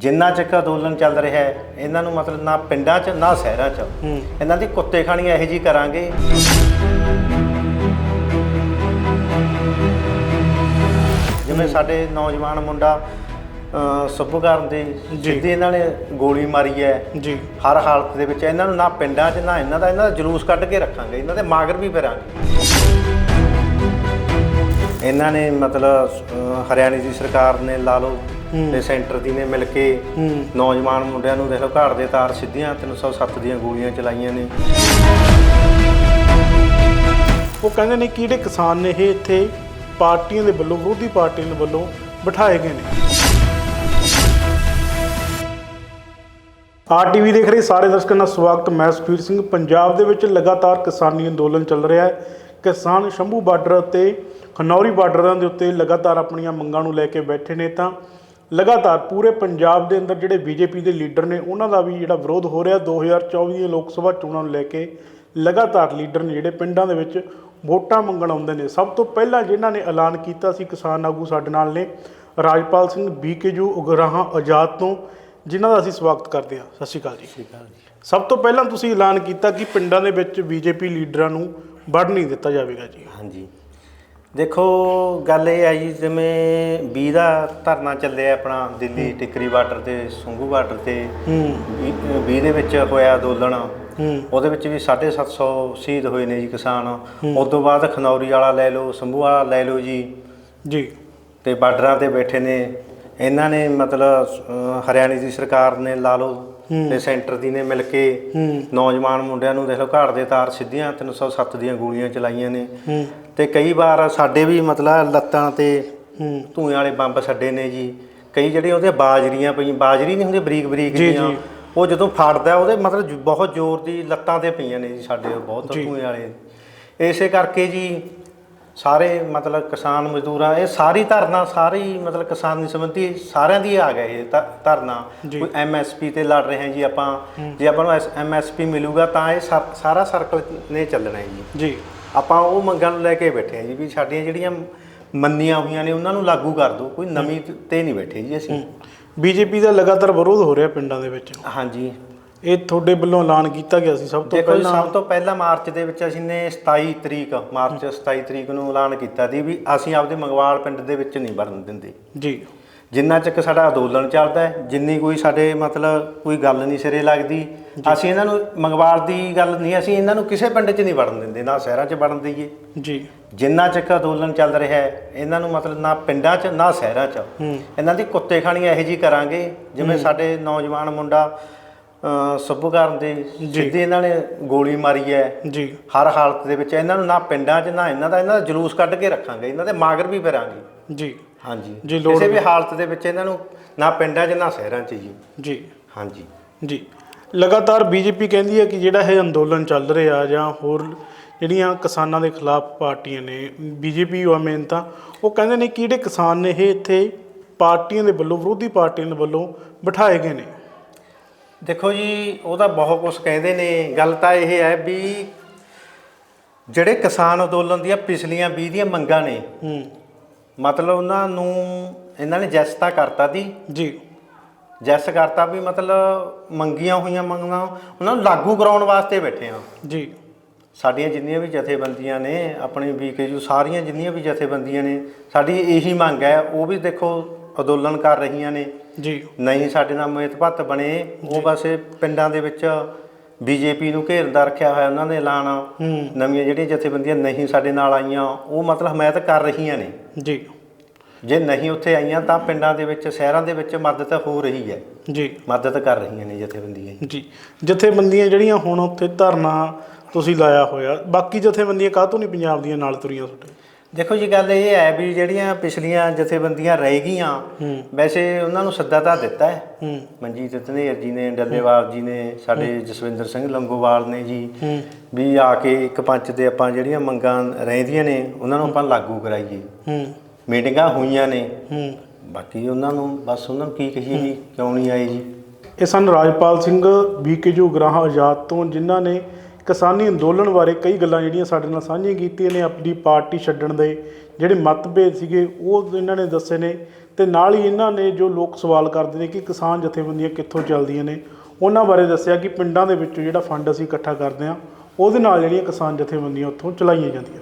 ਜਿੰਨਾ ਚੱਕ ਅੰਦੋਲਨ ਚੱਲ ਰਿਹਾ ਹੈ ਇਹਨਾਂ ਨੂੰ ਮਤਲਬ ਨਾ ਪਿੰਡਾਂ 'ਚ ਨਾ ਸ਼ਹਿਰਾਂ 'ਚ। ਇਹਨਾਂ ਦੀ ਕੁੱਤੇ ਖਾਣੀ ਇਹੋ ਜੀ ਕਰਾਂਗੇ। ਜਿਵੇਂ ਸਾਡੇ ਨੌਜਵਾਨ ਮੁੰਡਾ ਸੱਭੂਘਰ ਦੇ ਜਿੱਦੀ ਇਹਨਾਂ ਨੇ ਗੋਲੀ ਮਾਰੀ ਹੈ। ਜੀ। ਹਰ ਹਾਲਤ ਦੇ ਵਿੱਚ ਇਹਨਾਂ ਨੂੰ ਨਾ ਪਿੰਡਾਂ 'ਚ ਨਾ ਇਹਨਾਂ ਦਾ ਇਹਨਾਂ ਦਾ ਜਲੂਸ ਕੱਢ ਕੇ ਰੱਖਾਂਗੇ। ਇਹਨਾਂ ਦੇ ਮਾਗਰ ਵੀ ਫਿਰਾਂਗੇ। ਇਹਨਾਂ ਨੇ ਮਤਲਬ ਹਰਿਆਣੇ ਦੀ ਸਰਕਾਰ ਨੇ ਲਾ ਲਓ ਤੇ ਸੈਂਟਰ ਦੀ ਨੇ ਮਿਲ ਕੇ ਨੌਜਵਾਨ ਮੁੰਡਿਆਂ ਨੂੰ ਦੇਖੋ ਘਾੜ ਦੇ ਤਾਰ ਸਿੱਧੀਆਂ 307 ਦੀਆਂ ਗੋਲੀਆਂ ਚਲਾਈਆਂ ਨੇ। ਉਹ ਕਹਿੰਦੇ ਨੇ ਕਿ ਜਿਹੜੇ ਕਿਸਾਨ ਨੇ ਇਹ ਇੱਥੇ? ਪਾਰਟੀਆਂ ਦੇ ਵੱਲੋਂ ਵਿਰੋਧੀ ਪਾਰਟੀਆਂ ਦੇ ਵੱਲੋਂ ਬਿਠਾਏ ਗਏ ਨੇ। ਆਰਟੀਵੀ ਦੇਖ ਰਹੇ ਸਾਰੇ ਦਰਸ਼ਕਾਂ ਦਾ ਸਵਾਗਤ। ਮੈਂ ਸੁਖਬੀਰ ਸਿੰਘ। ਪੰਜਾਬ ਦੇ ਵਿੱਚ ਲਗਾਤਾਰ ਕਿਸਾਨੀ ਅੰਦੋਲਨ ਚੱਲ ਰਿਹਾ ਹੈ। ਕਿਸਾਨ ਸ਼ੰਭੂ ਬਾਰਡਰ ਅਤੇ ਖਨੌਰੀ ਬਾਰਡਰਾਂ ਦੇ ਉੱਤੇ ਲਗਾਤਾਰ ਆਪਣੀਆਂ ਮੰਗਾਂ ਨੂੰ ਲੈ ਕੇ ਬੈਠੇ ਨੇ ਤਾਂ ਲਗਾਤਾਰ ਪੂਰੇ ਪੰਜਾਬ ਦੇ ਅੰਦਰ ਜਿਹੜੇ ਬੀਜੇਪੀ ਦੇ ਲੀਡਰ ਨੇ ਉਹਨਾਂ ਦਾ ਵੀ ਜਿਹੜਾ ਵਿਰੋਧ ਹੋ ਰਿਹਾ। 2024 ਦੀਆਂ ਲੋਕ ਸਭਾ ਚੋਣਾਂ ਨੂੰ ਲੈ ਕੇ ਲਗਾਤਾਰ ਲੀਡਰ ਨੇ ਜਿਹੜੇ ਪਿੰਡਾਂ ਦੇ ਵਿੱਚ ਵੋਟਾਂ ਮੰਗਣ ਆਉਂਦੇ ਨੇ। ਸਭ ਤੋਂ ਪਹਿਲਾਂ ਜਿਨ੍ਹਾਂ ਨੇ ਐਲਾਨ ਕੀਤਾ ਸੀ ਕਿਸਾਨ ਆਗੂ ਸਾਡੇ ਨਾਲ ਨੇ ਰਾਜਪਾਲ ਸਿੰਘ ਬੀਕੇਜੂ ਉਗਰਾਹਾਂ ਆਜ਼ਾਦ ਤੋਂ ਜਿਨ੍ਹਾਂ ਦਾ ਅਸੀਂ ਸਵਾਗਤ ਕਰਦੇ ਹਾਂ। ਸਤਿ ਸ਼੍ਰੀ ਅਕਾਲ ਜੀ। ਸਭ ਤੋਂ ਪਹਿਲਾਂ ਤੁਸੀਂ ਐਲਾਨ ਕੀਤਾ ਕਿ ਪਿੰਡਾਂ ਦੇ ਵਿੱਚ ਬੀਜੇਪੀ ਲੀਡਰਾਂ ਨੂੰ ਵੜ ਨਹੀਂ ਦਿੱਤਾ ਜਾਵੇਗਾ ਜੀ। ਹਾਂਜੀ। ਦੇਖੋ ਗੱਲ ਇਹ ਹੈ ਜੀ ਜਿਵੇਂ 20 ਦਾ ਧਰਨਾ ਚੱਲਿਆ ਆਪਣਾ ਦਿੱਲੀ ਟਿਕਰੀ ਬਾਰਡਰ ਤੇ ਸੰਘੂ ਬਾਰਡਰ ਤੇ। ਹੂੰ। 20 ਦੇ ਵਿੱਚ ਹੋਇਆ ਅੰਦੋਲਨ। ਉਹਦੇ ਵਿੱਚ ਵੀ 750 ਸ਼ਹੀਦ ਹੋਏ ਨੇ ਜੀ ਕਿਸਾਨ। ਉਸ ਤੋਂ ਬਾਅਦ ਖਨੌਰੀ ਵਾਲਾ ਲੈ ਲਓ ਸੰਭੂ ਵਾਲਾ ਲੈ ਲਓ ਜੀ। ਜੀ। ਤੇ ਬਾਰਡਰਾਂ ਤੇ ਬੈਠੇ ਨੇ। ਇਹਨਾਂ ਨੇ ਮਤਲਬ ਅਹ, ਹਰਿਆਣੇ ਦੀ ਸਰਕਾਰ ਨੇ ਲਾ ਲਓ ਤੇ ਸੈਂਟਰ ਦੀ ਨੇ ਮਿਲ ਕੇ ਨੌਜਵਾਨ ਮੁੰਡਿਆਂ ਨੂੰ ਦੇਖ ਲਓ ਘਾੜ ਦੇ ਤਾਰ ਸਿੱਧੀਆਂ 307 ਦੀਆਂ ਗੋਲੀਆਂ ਚਲਾਈਆਂ ਨੇ। ਹੂੰ। ਤੇ ਕਈ ਵਾਰ ਸਾਡੇ ਵੀ ਮਤਲਬ ਲੱਤਾਂ ਤੇ ਹੂੰ। ਧੂਏ ਵਾਲੇ ਬੰਬ ਛੱਡੇ ਨੇ ਜੀ। ਕਈ ਜਿਹੜੇ ਉਹਦੇ ਬਾਜਰੀਆਂ ਪਈਆਂ ਬਾਜਰੀ ਨਹੀਂ ਹੁੰਦੀ ਬਰੀਕ ਬਰੀਕ ਜੀ, ਜੀਆਂ ਜੀ। ਉਹ ਜਦੋਂ ਫਾੜਦਾ ਉਹਦੇ ਮਤਲਬ ਜ- ਬਹੁਤ ਜ਼ੋਰ ਦੀ ਲੱਤਾਂ ਤੇ ਪਈਆਂ ਨੇ ਜੀ ਸਾਡੇ ਬਹੁਤ ਧੂਏ ਵਾਲੇ। ਇਸੇ ਕਰਕੇ ਜੀ ਸਾਰੇ ਮਤਲਬ ਕਿਸਾਨ ਮਜ਼ਦੂਰਾਂ ਇਹ ਸਾਰੀ ਧਰਨਾ ਸਾਰੀ ਮਤਲਬ ਕਿਸਾਨੀ ਸੰਬੰਧੀ ਸਾਰਿਆਂ ਦੀ ਆ ਗਏ ਇਹ ਧ- ਧਰਨਾ। ਕੋਈ ਐਮਐਸਪੀ ਤੇ ਲੜ ਰਹੇ ਹਾਂ ਜੀ ਆਪਾਂ। ਜੇ ਆਪਾਂ ਨੂੰ ਐਮਐਸਪੀ ਮਿਲੂਗਾ ਤਾਂ ਇਹ ਸਾ- ਸਾਰਾ ਸਰਕਲ ਨੇ ਚੱਲਣਾ ਹੈ ਜੀ। ਜੀ। ਆਪਾਂ ਉਹ ਮੰਗਾਂ ਨੂੰ ਲੈ ਕੇ ਬੈਠੇ ਹਾਂ ਜੀ ਵੀ ਸਾਡੀਆਂ ਜਿਹੜੀਆਂ ਮੰਨੀਆਂ ਹੋਈਆਂ ਨੇ ਉਹਨਾਂ ਨੂੰ ਲਾਗੂ ਕਰ ਦਿਓ। ਕੋਈ ਨਵੀਂ ਤੇ ਨਹੀਂ ਬੈਠੇ ਜੀ ਅਸੀਂ। ਬੀਜੇਪੀ ਦਾ ਲਗਾਤਾਰ ਵਿਰੋਧ ਹੋ ਰਿਹਾ ਪਿੰਡਾਂ ਦੇ ਵਿੱਚ। ਹਾਂਜੀ। ਇਹ ਤੁਹਾਡੇ ਵੱਲੋਂ ਐਲਾਨ ਕੀਤਾ ਗਿਆ ਸੀ ਸਭ ਤੋਂ ਦੇਖੋ ਜੀ ਪਹਿਲਾਂ। ਸਭ ਤੋਂ ਪਹਿਲਾਂ ਮਾਰਚ ਦੇ ਵਿੱਚ ਅਸੀਂ ਨੇ 27 ਤਰੀਕ ਮਾਰਚ 27 ਤਰੀਕ ਨੂੰ ਐਲਾਨ ਕੀਤਾ ਸੀ ਵੀ ਅਸੀਂ ਆਪਦੇ ਮੰਗਵਾਲ ਪਿੰਡ ਦੇ ਵਿੱਚ ਨਹੀਂ ਵੜਨ ਦਿੰਦੇ। ਜੀ। ਜਿੰਨਾ ਚੱਕ ਸਾਡਾ ਅੰਦੋਲਨ ਚੱਲਦਾ ਹੈ ਜਿੰਨੀ ਕੋਈ ਸਾਡੇ ਮਤਲਬ ਕੋਈ ਗੱਲ ਨਹੀਂ ਸਿਰੇ ਲੱਗਦੀ ਅਸੀਂ ਇਹਨਾਂ ਨੂੰ ਮੰਗਵਾਲ ਦੀ ਗੱਲ ਨਹੀਂ ਅਸੀਂ ਇਹਨਾਂ ਨੂੰ ਕਿਸੇ ਪਿੰਡ 'ਚ ਨਹੀਂ ਵੜਨ ਦਿੰਦੇ ਨਾ ਸ਼ਹਿਰਾਂ 'ਚ ਵੜਨ ਦਈਏ। ਜੀ। ਜਿੰਨਾ ਚੱਕ ਅੰਦੋਲਨ ਚੱਲ ਰਿਹਾ ਹੈ ਇਹਨਾਂ ਨੂੰ ਮਤਲਬ ਨਾ ਪਿੰਡਾਂ 'ਚ ਨਾ ਸ਼ਹਿਰਾਂ 'ਚ। ਇਹਨਾਂ ਦੀ ਕੁੱਤੇ ਖਾਣੀ ਇਹੋ ਜੀ ਕਰਾਂਗੇ ਜਿਵੇਂ ਸਾਡੇ ਨੌਜਵਾਨ ਮੁੰਡਾ ਅਹ ਸੱਭੂਘਰ ਦੇ ਜਿੱਦੀ ਇਹਨਾਂ ਨੇ ਗੋਲੀ ਮਾਰੀ ਹੈ ਜੀ। ਹਰ ਹਾਲਤ ਦੇ ਵਿੱਚ ਇਹਨਾਂ ਨੂੰ ਨਾ ਪਿੰਡਾਂ 'ਚ ਨਾ ਇਹਨਾਂ ਦਾ ਇਹਨਾਂ ਦਾ ਜਲੂਸ ਕੱਢ ਕੇ ਰੱਖਾਂਗੇ ਇਹਨਾਂ ਦੇ ਮਾਗਰ ਵੀ ਫਿਰਾਂਗੇ। ਜੀ। ਹਾਂਜੀ। ਜੇ ਲੋੜ ਕਿਸੇ ਵੀ ਹਾਲਤ ਦੇ ਵਿੱਚ ਇਹਨਾਂ ਨੂੰ ਨਾ ਪਿੰਡਾਂ 'ਚ ਨਾ ਸ਼ਹਿਰਾਂ 'ਚ ਜੀ। ਜੀ। ਹਾਂਜੀ। ਜੀ। ਲਗਾਤਾਰ ਬੀਜੇਪੀ ਕਹਿੰਦੀ ਹੈ ਕਿ ਜਿਹੜਾ ਇਹ ਅੰਦੋਲਨ ਚੱਲ ਰਿਹਾ ਜਾਂ ਹੋਰ ਜਿਹੜੀਆਂ ਕਿਸਾਨਾਂ ਦੇ ਖਿਲਾਫ ਪਾਰਟੀਆਂ ਨੇ ਬੀਜੇਪੀ ਉਹ ਮੇਨ ਤਾਂ ਉਹ ਕਹਿੰਦੇ ਨੇ ਕਿ ਜਿਹੜੇ ਕਿਸਾਨ ਨੇ ਇਹ ਇੱਥੇ ਪਾਰਟੀਆਂ ਦੇ ਵੱਲੋਂ ਵਿਰੋਧੀ ਪਾਰਟੀਆਂ ਦੇ ਵੱਲੋਂ ਬਿਠਾਏ ਗਏ ਨੇ। ਦੇਖੋ ਜੀ ਉਹ ਤਾਂ ਬਹੁਤ ਕੁਝ ਕਹਿੰਦੇ ਨੇ। ਗੱਲ ਤਾਂ ਇਹ ਹੈ ਵੀ ਜਿਹੜੇ ਕਿਸਾਨ ਅੰਦੋਲਨ ਦੀਆਂ ਪਿਛਲੀਆਂ 20 ਦੀਆਂ ਮੰਗਾਂ ਨੇ ਹੂੰ। ਮਤਲਬ ਉਹਨਾਂ ਨੂੰ ਇਹਨਾਂ ਨੇ ਜੈਸ ਤਾਂ ਕਰਤਾ ਦੀ। ਜੀ। ਜੈਸ ਕਰਤਾ ਵੀ ਮਤਲਬ ਮੰਗੀਆਂ ਹੋਈਆਂ ਮੰਗਾਂ ਉਹਨਾਂ ਨੂੰ ਲਾਗੂ ਕਰਾਉਣ ਵਾਸਤੇ ਬੈਠੇ ਆ। ਜੀ। ਸਾਡੀਆਂ ਜਿੰਨੀਆਂ ਵੀ ਜਥੇਬੰਦੀਆਂ ਨੇ ਆਪਣੀ ਬੀਕੇਯੂ ਸਾਰੀਆਂ ਜਿੰਨੀਆਂ ਵੀ ਜਥੇਬੰਦੀਆਂ ਨੇ ਸਾਡੀ ਇਹੀ ਮੰਗ ਹੈ ਉਹ ਵੀ ਦੇਖੋ ਅੰਦੋਲਨ ਕਰ ਰਹੀਆਂ ਨੇ। ਜੀ। ਨਹੀਂ ਸਾਡੇ ਨਾਲ ਮੇਤਪੱਤ ਬਣੇ ਉਹ ਬਸ ਪਿੰਡਾਂ ਦੇ ਵਿੱਚ ਬੀਜੇਪੀ ਨੂੰ ਘੇਰਦਾ ਰੱਖਿਆ ਹੋਇਆ ਉਹਨਾਂ ਨੇ ਐਲਾਨ। ਨਵੀਆਂ ਜਿਹੜੀਆਂ ਜਥੇਬੰਦੀਆਂ ਨਹੀਂ ਸਾਡੇ ਨਾਲ ਆਈਆਂ ਉਹ ਮਤਲਬ ਹਮਾਇਤ ਕਰ ਰਹੀਆਂ ਨੇ। ਜੀ। ਜੇ ਨਹੀਂ ਉੱਥੇ ਆਈਆਂ ਤਾਂ ਪਿੰਡਾਂ ਦੇ ਵਿੱਚ ਸ਼ਹਿਰਾਂ ਦੇ ਵਿੱਚ ਮਦਦ ਹੋ ਰਹੀ ਹੈ। ਜੀ। ਮਦਦ ਕਰ ਰਹੀਆਂ ਨੇ ਜਥੇਬੰਦੀਆਂ ਜੀ। ਜਥੇਬੰਦੀਆਂ ਜਿਹੜੀਆਂ ਹੁਣ ਉੱਥੇ ਧਰਨਾ ਤੁਸੀਂ ਲਾਇਆ ਹੋਇਆ ਬਾਕੀ ਜਥੇਬੰਦੀਆਂ ਕਾਹਤੋਂ ਨਹੀਂ ਪੰਜਾਬ ਦੀਆਂ ਨਾਲ ਤੁਰੀਆਂ ਤੁਹਾਡੇ? ਦੇਖੋ ਜੀ ਗੱਲ ਇਹ ਹੈ ਵੀ ਜਿਹੜੀਆਂ ਪਿਛਲੀਆਂ ਜਥੇਬੰਦੀਆਂ ਰਹਿ ਗਈਆਂ ਵੈਸੇ ਉਹਨਾਂ ਨੂੰ ਸੱਦਾ ਤਾਂ ਦਿੱਤਾ ਹੈ। ਹੂੰ। ਮਨਜੀਤ ਧਨੇਰ ਜੀ ਨੇ ਡੱਲੇਵਾਲ ਜੀ ਨੇ ਸਾਡੇ ਜਸਵਿੰਦਰ ਸਿੰਘ ਲੰਗੋਵਾਲ ਨੇ ਜੀ ਵੀ ਆ ਕੇ ਇੱਕ ਪੰਚ ਦੇ ਆਪਾਂ ਜਿਹੜੀਆਂ ਮੰਗਾਂ ਰਹਿੰਦੀਆਂ ਨੇ ਉਹਨਾਂ ਨੂੰ ਆਪਾਂ ਲਾਗੂ ਕਰਾਈਏ। ਹੂੰ। ਮੀਟਿੰਗਾਂ ਹੋਈਆਂ ਨੇ। ਹੂੰ। ਬਾਕੀ ਉਹਨਾਂ ਨੂੰ ਬਸ ਉਹਨਾਂ ਨੂੰ ਕੀ ਕਹੀਏ ਵੀ ਕਿਉਂ ਨਹੀਂ ਆਏ ਜੀ? ਇਹ ਸਨ ਰਾਜਪਾਲ ਸਿੰਘ ਬੀਕੇਜੂ ਗ੍ਰਾਹਾਂ ਆਜ਼ਾਦ ਤੋਂ ਜਿਨ੍ਹਾਂ ਨੇ ਕਿਸਾਨੀ ਅੰਦੋਲਨ ਬਾਰੇ ਕਈ ਗੱਲਾਂ ਜਿਹੜੀਆਂ ਸਾਡੇ ਨਾਲ ਸਾਂਝੀਆਂ ਕੀਤੀਆਂ ਨੇ ਆਪਣੀ ਪਾਰਟੀ ਛੱਡਣ ਦੇ, ਜਿਹੜੇ ਮਤਭੇਦ ਸੀਗੇ, ਉਹ ਇਹਨਾਂ ਨੇ ਦੱਸੇ ਨੇ ਤੇ ਨਾਲ ਹੀ ਇਹਨਾਂ ਨੇ ਜੋ ਲੋਕ ਸਵਾਲ ਕਰਦੇ ਨੇ ਕਿ ਕਿਸਾਨ ਜਥੇਬੰਦੀਆਂ ਕਿੱਥੋਂ ਚੱਲਦੀਆਂ ਨੇ, ਉਹਨਾਂ ਬਾਰੇ ਦੱਸਿਆ ਕਿ ਪਿੰਡਾਂ ਦੇ ਵਿੱਚੋਂ ਜਿਹੜਾ ਫੰਡ ਅਸੀਂ ਇਕੱਠਾ ਕਰਦੇ ਹਾਂ, ਉਹਦੇ ਨਾਲ ਜਿਹੜੀਆਂ ਕਿਸਾਨ ਜਥੇਬੰਦੀਆਂ ਉੱਥੋਂ ਚਲਾਈਆਂ ਜਾਂਦੀਆਂ